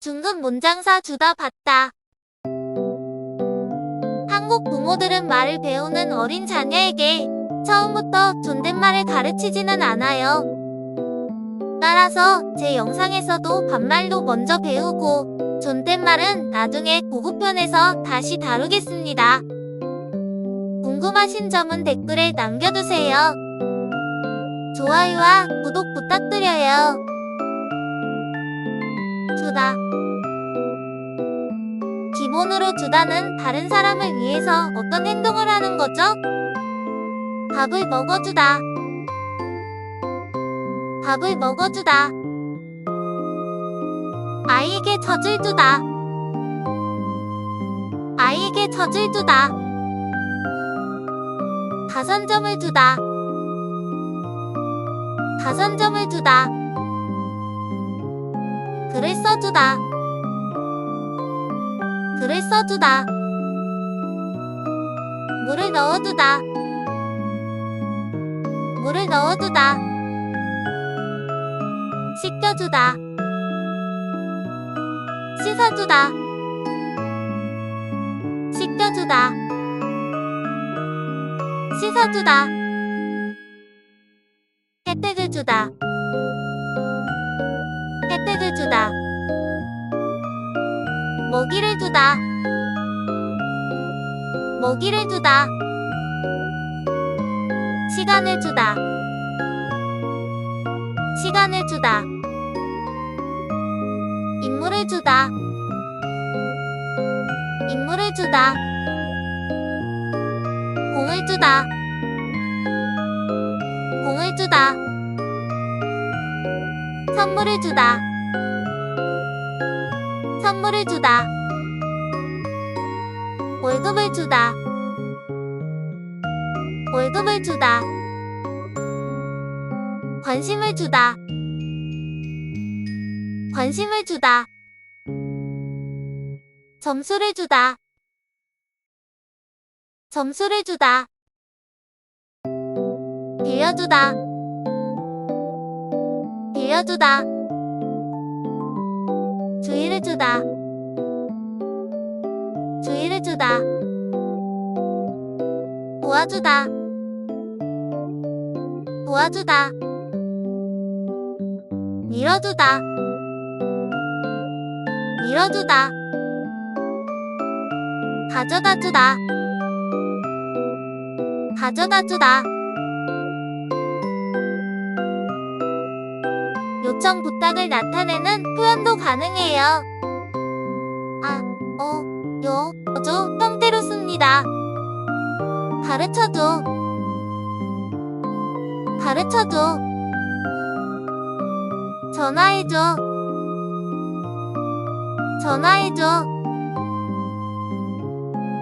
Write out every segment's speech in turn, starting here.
중급 문장사 주다 받다. 한국 부모들은 말을 배우는 어린 자녀에게 처음부터 존댓말을 가르치지는 않아요. 따라서 제 영상에서도 반말로 먼저 배우고 존댓말은 나중에 고급편에서 다시 다루겠습니다. 궁금하신 점은 댓글에 남겨주세요. 좋아요와 구독 부탁드려요. 주다. 기본으로 주다는 다른 사람을 위해서 어떤 행동을 하는 거죠? 밥을 먹어주다. 밥을 먹어주다. 아이에게 젖을 주다. 아이에게 젖을 주다. 가산점을 주다. 가산점을 주다. 써주다. 글을 써주다. 물을 넣어주다. 물을 넣어주다. 씻겨주다. 씻어주다. 씻겨주다. 씻어주다. 혜택을 주다. 혜택을 주다. 먹이를 주다. 먹이를 주다. 시간을 주다. 시간을 주다. 인물을 주다. 인물을 주다. 공을 주다. 공을 주다. 선물을 주다. 선물을 주다. 월급을 주다. 월급을 주다. 관심을 주다. 관심을 주다. 점수를 주다. 점수를 주다. 빌려주다. 빌려주다. 주의를 주다. 주의를 주다. 도와주다. 도와주다. 밀어주다. 밀어주다. 가져다 주다. 가져다 주다. 요청 부탁을 나타내는 표현도 가능해요. 아, 어, 요, 저 형태로 씁니다. 가르쳐줘. 가르쳐줘. 전화해줘. 전화해줘.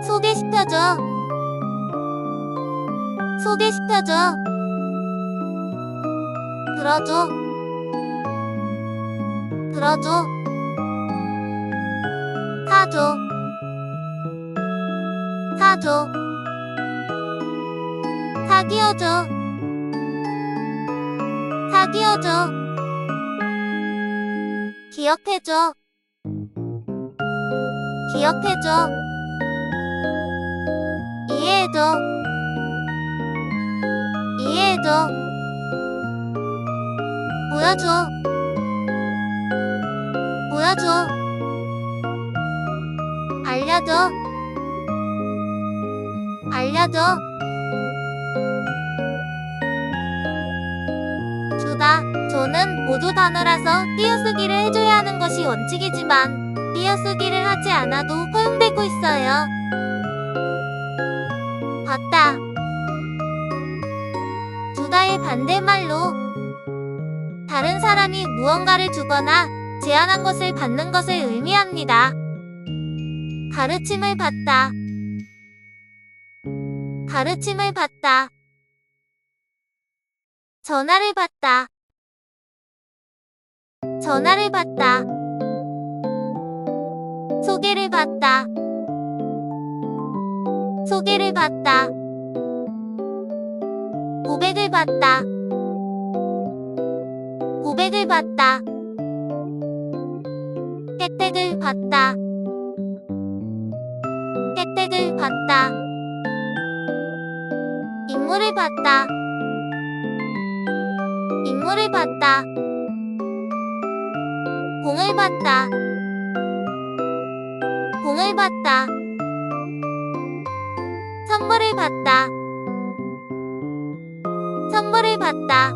소개시켜줘. 소개시켜줘. 들어줘. 들어줘. 사줘. 사줘. 사귀어줘. 사귀어줘. 기억해줘. 기억해줘. 이해해줘. 이해해줘. 보여줘. 보여줘. 알려줘. 알려줘. 주다. 조는 모두 단어라서 띄어쓰기를 해줘야 하는 것이 원칙이지만 띄어쓰기를 하지 않아도 허용되고 있어요. 봤다. 주다의 반대말로 다른 사람이 무언가를 주거나 제안한 것을 받는 것을 의미합니다. 가르침을 받다. 가르침을 받다. 전화를 받다. 전화를 받다. 소개를 받다. 소개를 받다. 고백을 받다. 고백을 받다. 받다. 혜택을 받다. 임무를 받다. 임무를 받다. 공을 받다. 공을 받다. 선물을 받다. 선물을 받다.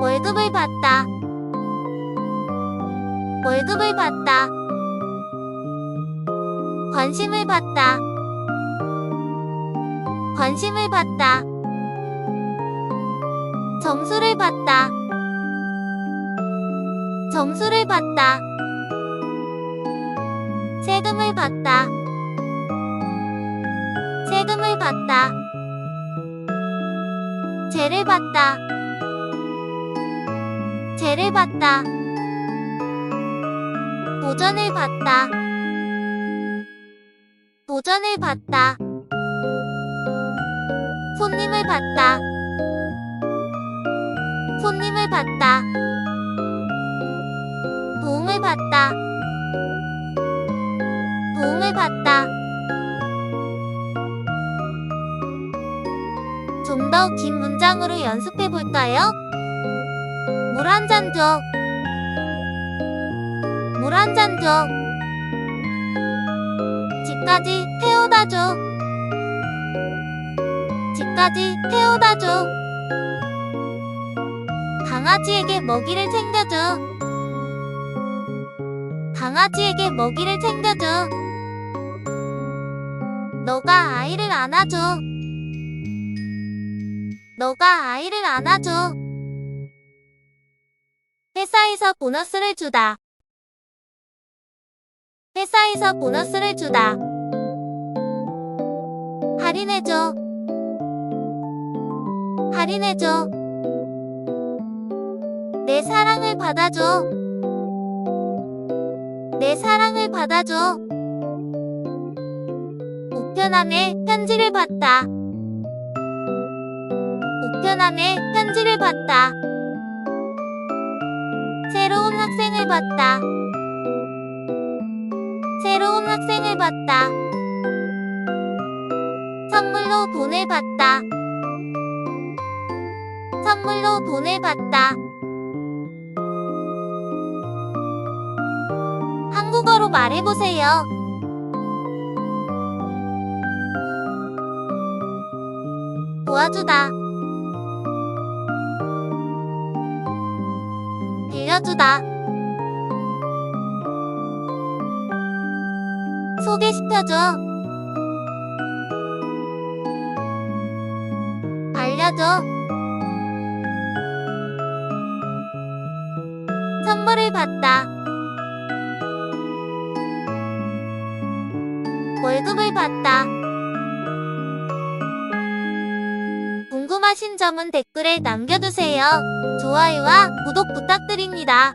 월급을 받다. 월급을 받다. 관심을 받다. 관심을 받다. 점수를 받다. 점수를 받다. 세금을 받다. 세금을 받다. 죄를 받다. 죄를 받다. 도전을 받다. 도전을 받다. 손님을 받다. 손님을 받다. 도움을 받다. 도움을 받다. 좀 더 긴 문장으로 연습해 볼까요? 물 한 잔 줘. 물 한 잔 줘. 집까지 태워다 줘. 집까지 태워다 줘. 강아지에게 먹이를 챙겨줘. 강아지에게 먹이를 챙겨줘. 너가 아이를 안아줘. 너가 아이를 안아줘. 회사에서 보너스를 주다. 회사에서 보너스를 주다. 할인해줘. 할인해줘. 내 사랑을 받아줘. 내 사랑을 받아줘. 우편함에 편지를 받다. 우편함에 편지를 받다. 새로운 학생을 받다. 새로운 학생을 받다. 선물로 돈을 받다. 선물로 돈을 받다. 한국어로 말해보세요. 도와주다. 빌려주다. 소개시켜줘. 알려줘. 선물을 받다. 월급을 받다. 궁금하신 점은 댓글에 남겨주세요. 좋아요와 구독 부탁드립니다.